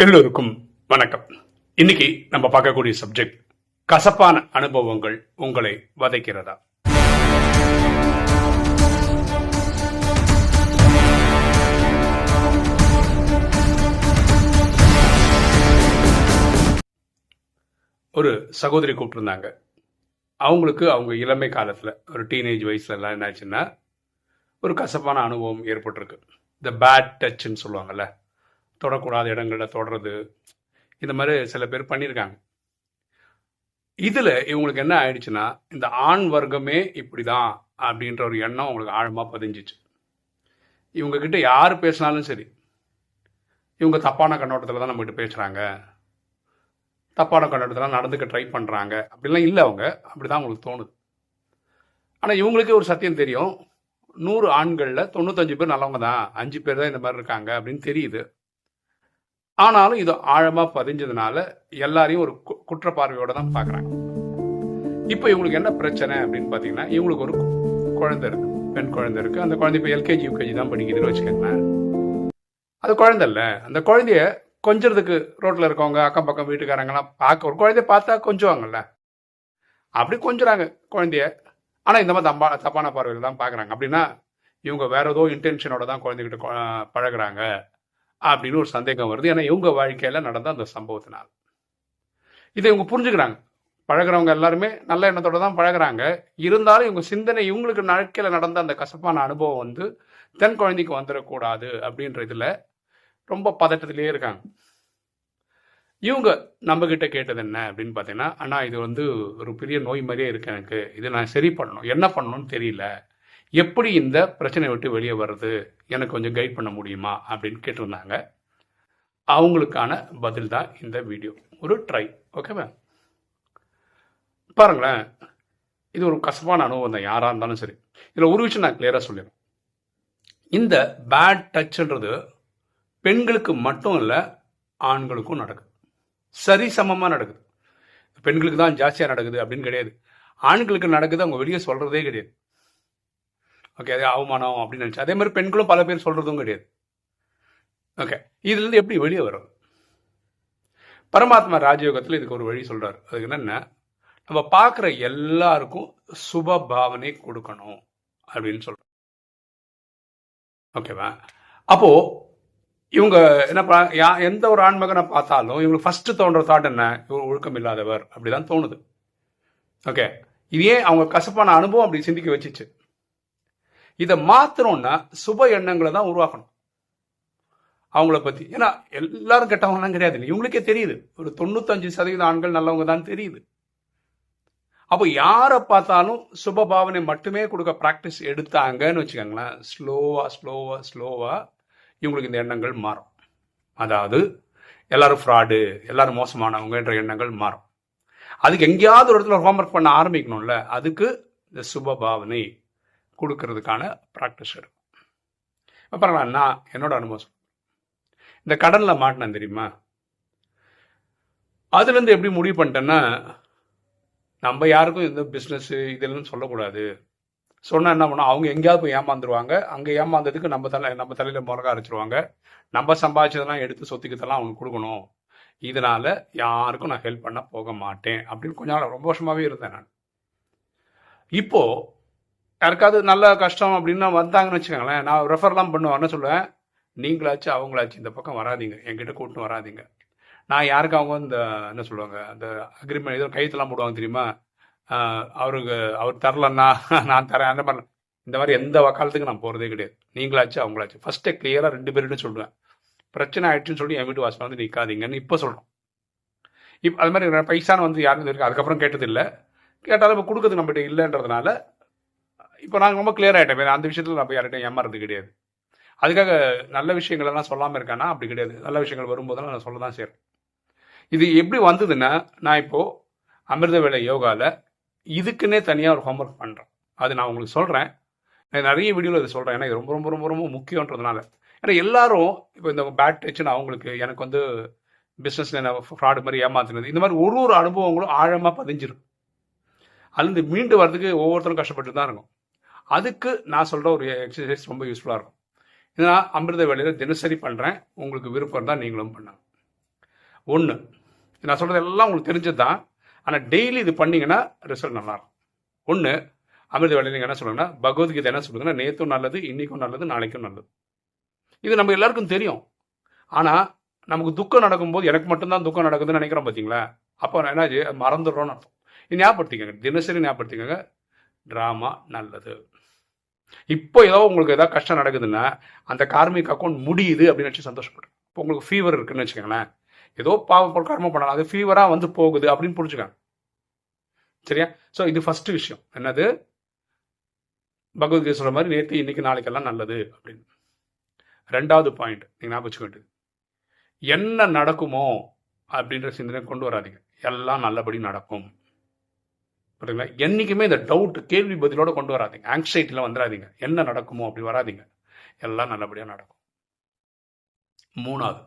எல்லோருக்கும் வணக்கம். இன்னைக்கு நம்ம பார்க்கக்கூடிய சப்ஜெக்ட் கசப்பான அனுபவங்கள் உங்களை வதைக்கிறதா? ஒரு சகோதரி கூப்பிட்டுருந்தாங்க. அவங்களுக்கு அவங்க இளமை காலத்தில் ஒரு டீனேஜ் வயசுல எல்லாம் என்னாச்சுன்னா ஒரு கசப்பான அனுபவம் ஏற்பட்டிருக்கு. இந்த பேட் டச்சுன்னு சொல்லுவாங்கல்ல தொடக்கூடாத இடங்களில் தொடறது. இந்த மாதிரி சில பேர் பண்ணியிருக்காங்க இதில் இவங்களுக்கு என்ன ஆயிடுச்சுன்னா இந்த ஆண் வர்க்கமே இப்படி தான் அப்படின்ற ஒரு எண்ணம் அவங்களுக்கு ஆழமாக பதிஞ்சிச்சு. இவங்கக்கிட்ட யார் பேசினாலும் சரி இவங்க தப்பான கண்ணோட்டத்தில் தான் நம்மகிட்ட பேசுகிறாங்க தப்பான கண்ணோட்டத்தில் நடந்துக்க ட்ரை பண்ணுறாங்க அப்படிலாம் இல்லை அவங்க. அப்படி தான் அவங்களுக்கு தோணுது. ஆனால் இவங்களுக்கே ஒரு சத்தியம் தெரியும். நூறு ஆண்களில் தொண்ணூத்தஞ்சு பேர் நல்லவங்க தான் அஞ்சு பேர் தான் இந்த மாதிரி இருக்காங்க அப்படின்னு தெரியுது. ஆனாலும் இது ஆழமா பதிஞ்சதுனால எல்லாரையும் ஒரு கு- குற்ற பார்வையோட தான் பார்க்குறாங்க. இப்போ இவங்களுக்கு என்ன பிரச்சனை அப்படின்னு பார்த்தீங்கன்னா இவங்களுக்கு ஒரு குழந்தை இருக்கு பெண் குழந்தை இருக்கு. அந்த குழந்தை இப்போ எல்கேஜி யூகேஜி தான் படிக்குதுன்னு வச்சுக்கோங்களேன். அது குழந்தை இல்லை. அந்த குழந்தைய கொஞ்சறதுக்கு ரோட்ல இருக்கவங்க அக்கம் பக்கம் வீட்டுக்காரங்கலாம் பார்க்க ஒரு குழந்தைய பார்த்தா கொஞ்சுவாங்கல்ல. அப்படி கொஞ்சுறாங்க குழந்தைய. ஆனா இந்த மாதிரி தப்பா தப்பான பார்வையில் தான் பார்க்குறாங்க. அப்படின்னா இவங்க வேற ஏதோ இன்டென்ஷனோட தான் குழந்தைகிட்ட கொ- பழகுறாங்க. அப்படின்னு ஒரு சந்தேகம் வருது. ஏன்னா இவங்க வாழ்க்கையில் நடந்த அந்த சம்பவத்தினால். இதை இவங்க புரிஞ்சுக்கிறாங்க. பழகுறவங்க எல்லாருமே நல்ல எண்ணத்தோட தான் பழகுறாங்க. இருந்தாலும் இவங்க சிந்தனை இவங்களுக்கு வாழ்க்கையில நடந்த அந்த கசப்பான அனுபவம் வந்து தன் குழந்தைக்கு வந்துடக்கூடாது அப்படின்ற இதில் ரொம்ப பதட்டத்திலேயே இருக்காங்க. இவங்க நம்ம கிட்ட கேட்டது என்ன அப்படின்னு பார்த்தீங்கன்னா அண்ணா இது வந்து ஒரு பெரிய நோய் மாதிரியே இருக்கு எனக்கு. இதை நான் சரி பண்ணணும். என்ன பண்ணணும்னு தெரியல. எப்படி இந்த பிரச்சனையை விட்டு வெளியே வர்றது? எனக்கு கொஞ்சம் கைட் பண்ண முடியுமா? அப்படின்னு கேட்டிருந்தாங்க. அவங்களுக்கான பதில் தான் இந்த வீடியோ ஒரு ட்ரை ஓகேவா பாருங்களேன். இது ஒரு கசப்பான அனுபவம் தான். யாராக இருந்தாலும் சரி. இதில் ஒரு விஷயம் நான் கிளியராக சொல்லிடுறேன். இந்த பேட் டச்ன்றது பெண்களுக்கு மட்டும் இல்லை ஆண்களுக்கும் நடக்குது. சரி சமமாக நடக்குது. பெண்களுக்கு தான் ஜாஸ்தியாக நடக்குது அப்படின்னு கிடையாது. ஆண்களுக்கு நடக்குது அவங்க வெளியே சொல்கிறதே கிடையாது. ஓகே அது அவமானம் அப்படின்னு நினச்சி. அதே மாதிரி பெண்களும் பல பேர் சொல்கிறதும் கிடையாது. ஓகே இதுலேருந்து எப்படி வெளியே வரும் பரமாத்மா ராஜயோகத்தில் இதுக்கு ஒரு வழி சொல்கிறார் அதுக்கு என்னென்ன நம்ம பார்க்குற எல்லாருக்கும் சுப பாவனை கொடுக்கணும் அப்படின்னு சொல்கிறோம் ஓகேவா அப்போது இவங்க என்ன ப- யா- எந்த ஒரு ஆண்மகனை பார்த்தாலும் இவங்களுக்கு ஃபஸ்ட்டு தோன்ற தாட் என்ன? இவர் ஒழுக்கம் இல்லாதவர். அப்படிதான் தோணுது. ஓகே இதே அவங்க கசப்பான அனுபவம் அப்படி சிந்திக்க வச்சுச்சு? இதை மாத்தணும்னா சுப எண்ணங்களை தான் உருவாக்கணும். அவங்கள பத்தி. ஏன்னா எல்லாரும் கெட்டவங்கலாம் கிடையாது. இவங்களுக்கே தெரியுது. ஒரு தொண்ணூத்தஞ்சு சதவீத ஆண்கள் நல்லவங்க தான் தெரியுது. அப்போ யாரை பார்த்தாலும் சுப பாவனை மட்டுமே கொடுக்க ப்ராக்டிஸ் எடுத்தாங்கன்னு வச்சுக்கோங்களேன். ஸ்லோவா ஸ்லோவா ஸ்லோவா இவங்களுக்கு இந்த எண்ணங்கள் மாறும். அதாவது எல்லாரும் ஃப்ராடு எல்லாரும் மோசமானவங்கன்ற எண்ணங்கள் மாறும். அதுக்கு எங்கேயாவது ஒரு இடத்துல ஹோம்ஒர்க் பண்ண ஆரம்பிக்கணும்ல. அதுக்கு இந்த சுப பாவனை கொடுக்கறதுக்கான ப்ராக்டிஸ் எடுக்கும். அப்புறம் நான் என்னோட அனுபவம் இந்த கடலில் மாட்டினேன் தெரியுமா? அதுலேருந்து எப்படி முடிவு பண்ணிட்டேன்னா நம்ம யாருக்கும் இந்த பிஸ்னஸ்ஸு இதுலன்னு சொல்லக்கூடாது. சொன்னால் என்ன பண்ணோம்? அவங்க எங்கேயாவது போய் ஏமாந்துருவாங்க. அங்கே ஏமாந்ததுக்கு நம்ம தலை நம்ம தலையில் முறக அரைச்சிருவாங்க நம்ம சம்பாதிச்சதெல்லாம் எடுத்து சொத்துக்கத்தெல்லாம் அவங்களுக்கு கொடுக்கணும். இதனால் யாருக்கும் நான் ஹெல்ப் பண்ண போக மாட்டேன் அப்படின்னு கொஞ்ச நாள் ரொம்ப வருஷமாகவே இருந்தேன் நான். இப்போது யாருக்காவது நல்ல கஷ்டம் அப்படின்னு வந்தாங்கன்னு வச்சுக்கோங்களேன். நான் ரெஃபர்லாம் பண்ணுவேன். என்ன சொல்லுவேன்? நீங்களாச்சும் அவங்களாச்சும் இந்த பக்கம் வராதீங்க. என்கிட்ட கூட்டின்னு வராதீங்க. நான் யாருக்கு அவங்க இந்த என்ன சொல்லுவாங்க அந்த அக்ரிமெண்ட் ஏதோ கைத்தெல்லாம் போடுவாங்க தெரியுமா? அவருக்கு அவர் தரலன்னா நான் தரேன். அந்த மாதிரி. இந்த மாதிரி எந்த வக்காலத்துக்கு நான் போகிறதே கிடையாது. நீங்களாச்சும் அவங்களாச்சும் ஃபர்ஸ்ட்டே கிளியராக ரெண்டு பேர்கிட்ட சொல்லுவேன். பிரச்சனை ஆயிடுச்சுன்னு சொல்லி என் வீட்டு வாசல் வந்து நிற்காதீங்கன்னு இப்போ சொல்கிறோம் இப்போ அது மாதிரி பைசான வந்து யாரும் இருக்கு அதுக்கப்புறம் கேட்டதில்லை. கேட்டாலும் இப்போ கொடுக்குறது நம்மகிட்ட இல்லைன்றதுனால இப்போ நாங்கள் ரொம்ப கிளியர் ஆகிட்டேன் அந்த விஷயத்தில் நம்ம யார்கிட்டையும் ஏமாறது கிடையாது. அதுக்காக நல்ல விஷயங்கள் எல்லாம் சொல்லாமல் இருக்கானா? அப்படி கிடையாது. நல்ல விஷயங்கள் வரும்போதெல்லாம் நான் சொல்ல தான் செய்கிறேன் இது எப்படி வந்ததுன்னா நான் இப்போது அமிர்த வேலை யோகாவில் இதுக்குன்னே தனியாக ஒரு ஹோம்ஒர்க் பண்ணுறேன் அது நான் உங்களுக்கு சொல்கிறேன் நான் நிறைய வீடியோவில் இதை சொல்கிறேன் ஏன்னா இது ரொம்ப ரொம்ப ரொம்ப ரொம்ப முக்கியன்றதுனால. ஏன்னா எல்லாரும் இப்போ இந்த பேட் டச்சுன்னு அவங்களுக்கு எனக்கு வந்து பிஸ்னஸில் ஃப்ராடு மாதிரி ஏமாத்துனது. இந்த மாதிரி ஒரு ஒரு அனுபவங்களும் ஆழமாக பதிஞ்சிருக்கும் அதுலேருந்து மீண்டு வர்றதுக்கு ஒவ்வொருத்தரும் கஷ்டப்பட்டு தான் இருக்கும். அதுக்கு நான் சொல்கிற ஒரு எக்ஸசைஸ் ரொம்ப யூஸ்ஃபுல்லாக இருக்கும். இதை நான் அமிர்த வேலையில் தினசரி பண்ணுறேன் உங்களுக்கு விருப்பம் தான் நீங்களும் பண்ணுங்க ஒன்று நான் சொல்கிறது எல்லாம் உங்களுக்கு தெரிஞ்சது தான் ஆனால் டெய்லி இது பண்ணீங்கன்னா ரிசல்ட் நல்லாயிருக்கும். ஒன்று அமிர்த வேலையில் நீங்கள் என்ன சொல்லுங்கன்னா பகவத்கீதை என்ன சொல்லுங்கன்னா நேற்றும் நல்லது இன்றைக்கும் நல்லது நாளைக்கும் நல்லது. இது நம்ம எல்லாருக்கும் தெரியும். ஆனால் நமக்கு துக்கம் நடக்கும்போது எனக்கு மட்டும்தான் துக்கம் நடக்குதுன்னு நினைக்கிறோம் பார்த்தீங்களா அப்போ என்னாச்சு மறந்துடுறோன்னு அர்த்தம். இது ஞாபகப்படுத்திக்கங்க. தினசரி ஞாபகப்படுத்திக்கங்க. ட்ராமா நல்லது. இப்போ ஏதோ உங்களுக்கு ஏதாவது கஷ்டம் நடக்குதுன்னா அந்த கார்மிக் அக்கௌண்ட் முடியுது அப்படின்னு வச்சு சந்தோஷப்படுறேன் இப்போ உங்களுக்கு ஃபீவர் இருக்குன்னு வச்சுக்கோங்களேன். ஏதோ பாவ கர்மம் பண்ணலாம். அது ஃபீவராக வந்து போகுது அப்படின்னு புரிஞ்சுக்காங்க. சரியா? ஸோ இது ஃபஸ்ட்டு விஷயம். என்னது? பகவத்கீதை சொல்கிற மாதிரி நேற்று இன்னைக்கு நாளைக்கெல்லாம் நல்லது அப்படின்னு. ரெண்டாவது பாயிண்ட் நீங்கள் ஞாபகம் வச்சுக்க வேண்டியது. என்ன நடக்குமோ அப்படின்ற சிந்தனை கொண்டு வராதீங்க. எல்லாம் நல்லபடி நடக்கும். புரியுங்களா என்றைக்குமே இந்த டவுட் கேள்வி பதிலோடு கொண்டு வராதீங்க. ஆங்ஸைட்டியில் வந்துடாதீங்க என்ன நடக்குமோ அப்படி வராதீங்க. எல்லாம் நல்லபடியாக நடக்கும். மூணாவது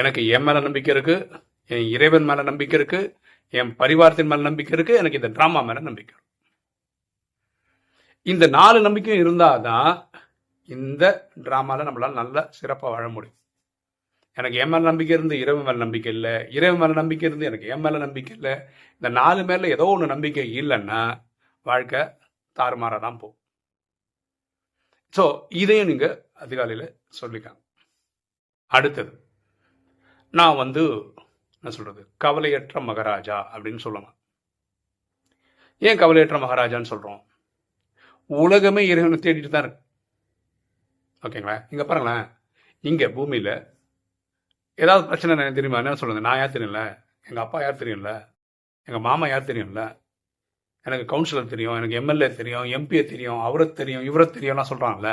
எனக்கு என் மேலே நம்பிக்கை இருக்குது என் இறைவன் மேலே நம்பிக்கை இருக்குது என் பரிவாரத்தின் மேலே நம்பிக்கை இருக்குது எனக்கு இந்த ட்ராமா மேலே நம்பிக்கை இருக்கு. இந்த நாலு நம்பிக்கையும் இருந்தால் தான் இந்த ட்ராமாவில் நம்மளால் நல்ல சிறப்பாக வாழ முடியும். எனக்கு என் மேலே நம்பிக்கை இருந்து இரவு மேலே நம்பிக்கை இல்லை. இரவு மேல நம்பிக்கை இருந்து எனக்கு என் மேல நம்பிக்கை இல்லை. இந்த நாலு மேலே ஏதோ ஒன்று நம்பிக்கை இல்லைன்னா வாழ்க்கை தாறுமாறாக தான் போகும். ஸோ இதையும் நீங்கள் அதிகாலையில் சொல்லிக்காங்க அடுத்தது நான் வந்து என்ன சொல்கிறது கவலையற்ற மகாராஜா அப்படின்னு சொல்லலாம். ஏன் கவலையற்ற மகாராஜான்னு சொல்கிறோம் உலகமே இறைவனை தேடிட்டு தான் இருக்கு. ஓகேங்களா இங்கே பாருங்களேன். இங்கே பூமியில் ஏதாவது பிரச்சனை எனக்கு தெரியுமா? என்ன சொல்லுங்க நான் யார் தெரியும்ல? எங்கள் அப்பா யார் தெரியும்ல? எங்கள் மாமா யார் தெரியும்ல? எனக்கு கவுன்சிலர் தெரியும் எனக்கு எம்எல்ஏ தெரியும் எம்பிஏ தெரியும் அவரை தெரியும் இவரை தெரியும்லாம் சொல்கிறாங்கல்ல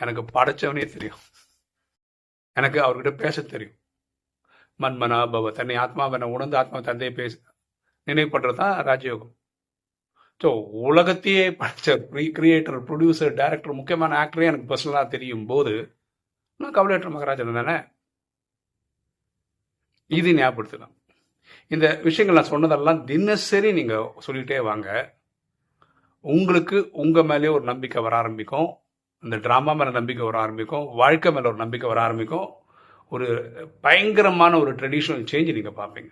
எனக்கு படைச்சவனே தெரியும். எனக்கு அவர்கிட்ட பேச தெரியும். மன்மனா பவ தன்னை ஆத்மாவனை உணர்ந்து ஆத்மா தந்தையை பேச நினைவுபடுறது தான் ராஜயோகம். ஸோ உலகத்தையே படைச்ச ப்ரீ கிரியேட்டர் ப்ரொடியூசர் டைரக்டர் முக்கியமான ஆக்டரே எனக்கு பர்சனலாக தெரியும் போது நான் கவலையற்ற மகராஜன் தானே? இது ஞாபகப்படுத்தலாம் இந்த விஷயங்கள் நான் சொன்னதெல்லாம் தினசரி நீங்கள் சொல்லிகிட்டே வாங்க. உங்களுக்கு உங்கள் மேலேயே ஒரு நம்பிக்கை வர ஆரம்பிக்கும். இந்த ட்ராமா மேலே நம்பிக்கை வர ஆரம்பிக்கும். வாழ்க்கை மேலே ஒரு நம்பிக்கை வர ஆரம்பிக்கும். ஒரு பயங்கரமான ஒரு ட்ரெடிஷ்னல் சேஞ்ச் நீங்கள் பார்ப்பீங்க.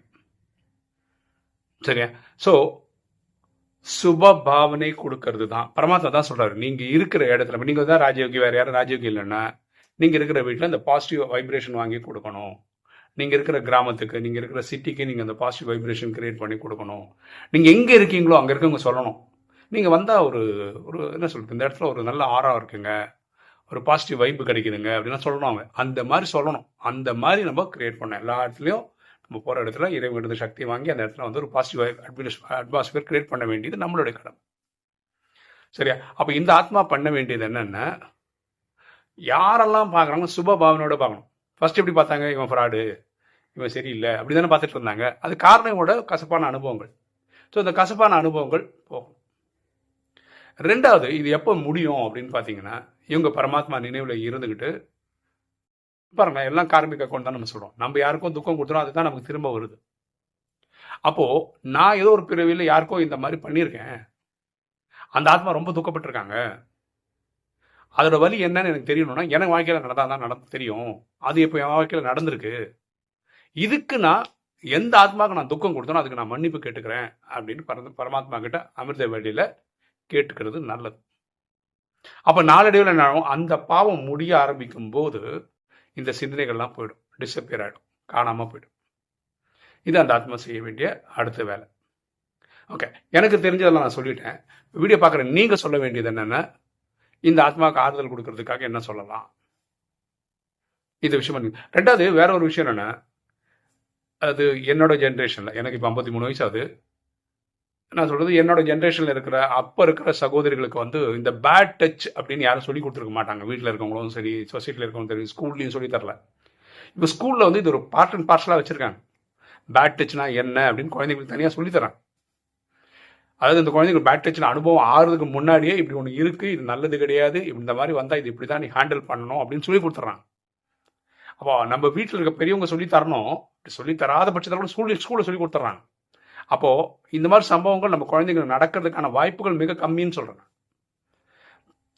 சரியா? ஸோ சுப பாவனை கொடுக்கறது தான். பரமாத்மா தான் சொல்றாரு நீங்க இருக்கிற இடத்துல நீங்க தான் ராஜயோகி வேற யாரும் ராஜயோகி இல்லைன்னா நீங்க இருக்கிற வீட்டில் இந்த பாசிட்டிவ் வைப்ரேஷன் வாங்கி கொடுக்கணும். நீங்கள் இருக்கிற கிராமத்துக்கு நீங்கள் இருக்கிற சிட்டிக்கு நீங்கள் அந்த பாசிட்டிவ் வைப்ரேஷன் கிரியேட் பண்ணி கொடுக்கணும். நீங்கள் எங்கே இருக்கீங்களோ அங்கே இருக்கவங்க சொல்லணும். நீங்கள் வந்தால் ஒரு ஒரு என்ன சொல்கிறது இந்த இடத்துல ஒரு நல்ல ஆறாக இருக்குங்க. ஒரு பாசிட்டிவ் வைப்பு கிடைக்குதுங்க அப்படின்னா சொல்லணும் அவங்க. அந்த மாதிரி சொல்லணும். அந்த மாதிரி நம்ம கிரியேட் பண்ணோம் எல்லா இடத்துலையும் நம்ம போகிற இடத்துல இறைவன் சக்தி வாங்கி அந்த இடத்துல வந்து ஒரு பாசிட்டிவ் அட்மாஸ்பியர் கிரியேட் பண்ண வேண்டியது நம்மளுடைய கடமை. சரியா? அப்போ இந்த ஆத்மா பண்ண வேண்டியது என்னென்னா யாரெல்லாம் பார்க்குறாங்க சுப பாவனையோட பார்க்கணும். ஃபர்ஸ்ட் எப்படி பார்த்தாங்க? இவன் ஃப்ராடு இவன் சரியில்லை. அப்படி தானே பார்த்துட்டு இருந்தாங்க. அது காரணம் கசப்பான அனுபவங்கள். ஸோ இந்த கசப்பான அனுபவங்கள் போகும் ரெண்டாவது இது எப்போ முடியும் அப்படின்னு பார்த்தீங்கன்னா இவங்க பரமாத்மா நினைவில் இருந்துக்கிட்டு பாருங்க எல்லாம் கார்மிக அக்கௌண்ட் தான் நம்ம சொல்கிறோம் நம்ம யாருக்கும் துக்கம் கொடுத்துறோம் அதுதான் நமக்கு திரும்ப வருது. அப்போது நான் ஏதோ ஒரு பிறவியில் யாருக்கோ இந்த மாதிரி பண்ணியிருக்கேன். அந்த ஆத்மா ரொம்ப துக்கப்பட்டிருக்காங்க. அதோட வழி என்னன்னு எனக்கு தெரியணும்னா எனக்கு வாழ்க்கையில் நடந்தால் தான் நடந்து தெரியும். அது இப்போ என் வாழ்க்கையில் நடந்திருக்கு? இதுக்கு நான் எந்த ஆத்மாவுக்கு நான் துக்கம் கொடுத்தனோ அதுக்கு நான் மன்னிப்பு கேட்டுக்கிறேன் அப்படின்னு பரந்த பரமாத்மா கிட்ட அமிர்த வேலையில் கேட்டுக்கிறது நல்லது. அப்போ நாளடைவில் என்ன அந்த பாவம் முடிய ஆரம்பிக்கும் போது இந்த சிந்தனைகள்லாம் போயிடும். டிஸப்பியர் ஆகிடும் காணாமல் போயிடும். இது அந்த ஆத்மா செய்ய வேண்டிய அடுத்த வேலை. ஓகே எனக்கு தெரிஞ்சதெல்லாம் நான் சொல்லிட்டேன். வீடியோ பார்க்குற நீங்கள் சொல்ல வேண்டியது என்னென்ன இந்த ஆத்மாவுக்கு ஆறுதல் கொடுக்கறதுக்காக என்ன சொல்லலாம்? இந்த விஷயம் ரெண்டாவது வேற ஒரு விஷயம் என்னென்ன அது என்னோட ஜென்ரேஷனில் எனக்கு இப்போ ஐம்பத்தி மூணு வயசு அது நான் சொல்கிறது என்னோட ஜென்ரேஷனில் இருக்கிற அப்போ இருக்கிற சகோதரிகளுக்கு வந்து இந்த பேட் டச் அப்படின்னு யாரும் சொல்லி கொடுத்துருக்க மாட்டாங்க. வீட்டில் இருக்கவங்களும் சரி சொசைட்டியில் இருக்கவங்களும் சரி ஸ்கூல்லையும் சொல்லி தரல. இப்போ ஸ்கூலில் வந்து இது ஒரு பார்ட் அண்ட் பார்சலாக வச்சுருக்காங்க. பேட் டச்னா என்ன அப்படின்னு குழந்தைங்களுக்கு தனியாக சொல்லித்தரேன் அதாவது இந்த குழந்தைங்க பேட் டச்சில் அனுபவம் ஆறுறதுக்கு முன்னாடியே இப்படி ஒன்று இருக்குது இது நல்லது கிடையாது இந்த மாதிரி வந்தால் இது இப்படி தான் நீ ஹேண்டில் பண்ணணும் அப்படின்னு சொல்லி கொடுத்துட்றான் அப்போ நம்ம வீட்டில் இருக்க பெரியவங்க சொல்லி தரணும். சொல்லி தராத பட்சத்தில் கூட ஸ்கூலில் ஸ்கூலில் சொல்லி கொடுத்துட்றாங்க. அப்போது இந்த மாதிரி சம்பவங்கள் நம்ம குழந்தைங்களுக்கு நடக்கிறதுக்கான வாய்ப்புகள் மிக கம்மின்னு சொல்கிறேன்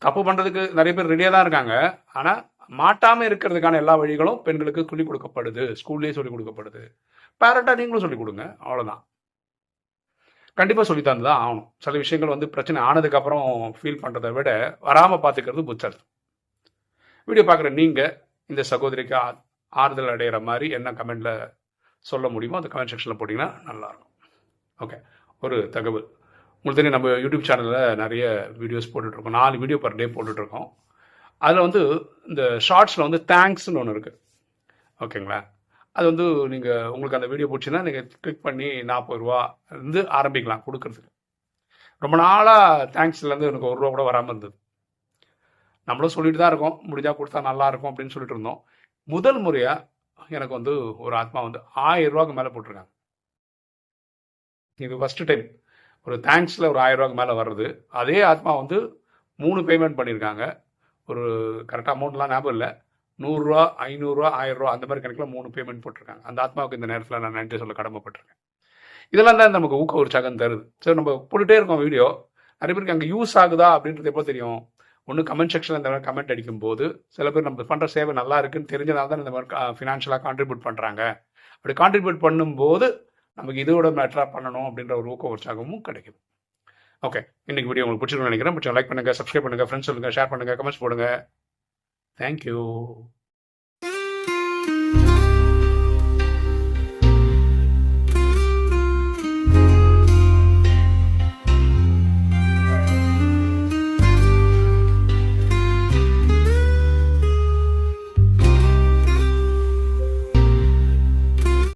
தப்பு பண்ணுறதுக்கு நிறைய பேர் ரெடியாக தான் இருக்காங்க. ஆனால் மாட்டாமல் இருக்கிறதுக்கான எல்லா வழிகளும் பெண்களுக்கு சொல்லிக் கொடுக்கப்படுது. ஸ்கூல்லேயே சொல்லிக் கொடுக்கப்படுது. பேரண்ட்டாக நீங்களும் சொல்லிக் கொடுங்க. அவ்வளோதான் கண்டிப்பாக சொல்லி தந்து தான் ஆகணும். சில விஷயங்கள் வந்து பிரச்சனை ஆனதுக்கப்புறம் ஃபீல் பண்ணுறதை விட வராமல் பார்த்துக்கிறது புத்தர் வீடியோ பார்க்குற நீங்கள் இந்த சகோதரிக்கு ஆ- ஆறுதல் அடைகிற மாதிரி என்ன கமெண்ட்டில் சொல்ல முடியுமோ அந்த கமெண்ட் செக்ஷனில் போட்டிங்கன்னா நல்லாயிருக்கும். ஓகே ஒரு தகவல். உங்களுக்கு தெரியும் நம்ம யூடியூப் சேனலில் நிறைய வீடியோஸ் போட்டுட்ருக்கோம். நாலு வீடியோ பர் டே போட்டுட்ருக்கோம். அதில் வந்து இந்த ஷார்ட்ஸில் வந்து தேங்க்ஸ்னு ஒன்று இருக்குது ஓகேங்களா? அது வந்து நீங்கள் உங்களுக்கு அந்த வீடியோ பிடிச்சின்னா நீங்கள் கிளிக் பண்ணி நாற்பது ரூபா இருந்து ஆரம்பிக்கலாம் கொடுக்குறதுக்கு. ரொம்ப நாளாக தேங்க்ஸ்லேருந்து எனக்கு ஒரு ரூபா கூட வராமல் இருந்தது. நம்மளும் சொல்லிட்டு தான் இருக்கோம். முடிஞ்சால் கொடுத்தா நல்லா இருக்கும் அப்படின்னு சொல்லிட்டு இருந்தோம். முதல் முறையாக எனக்கு வந்து ஒரு ஆத்மா வந்து ஆயிரம் ரூபாய்க்கு மேலே போட்டிருக்காங்க. இது ஃபஸ்ட்டு டைம் ஒரு தேங்க்ஸில் ஒரு ஆயிரம் ரூபாய்க்கு மேலே வர்றது. அதே ஆத்மா வந்து மூணு பேமெண்ட் பண்ணியிருக்காங்க. ஒரு கரெக்டாக அமௌண்ட்லாம் ஞாபகம் இல்லை. நூறுரூவா ஐநூறுரூவா ஆயிரரூவா அந்த மாதிரி கணக்கில் மூணு பேமெண்ட் போட்டிருக்காங்க. அந்த ஆத்மாவுக்கு இந்த நேரத்தில் நான் நன்றி சொல்ல கடமைப்பட்டிருக்கேன். இதெல்லாம் தான் நமக்கு ஊக்க உற்சாகம் தருது. சரி நம்ம போட்டுகிட்டே இருக்கோம் வீடியோ. நிறைய பேருக்கு அங்கே யூஸ் ஆகுதா அப்படின்றது எப்போ தெரியும்? ஒன்று கமெண்ட் செக்ஷனில் இந்த மாதிரி கமெண்ட் அடிக்கும்போது சில பேர் நம்ம பண்ணுற சேவை நல்லா இருக்குன்னு தெரிஞ்சதால் தான் இந்த மாதிரி ஃபினான்ஷியலாக கான்ட்ரிபியூட் பண்ணுறாங்க அப்படி கான்ட்ரிபியூட் பண்ணும்போது நமக்கு இதோட மேட்டராக பண்ணணும் அப்படின்ற ஒரு ஊக்க உற்சாகமும் கிடைக்கும் ஓகே இன்னைக்கு வீடியோ உங்களுக்கு பிடிச்சிருக்கும்னு நினைக்கிறேன். பிடிச்சா லைக் பண்ணுங்கள் சப்ஸ்கிரைப் பண்ணுங்கள் ஃப்ரெண்ட்ஸ் சொல்லுங்கள் ஷேர் பண்ணுங்கள் கமெண்ட்ஸ் போடுங்க. தேங்க்யூ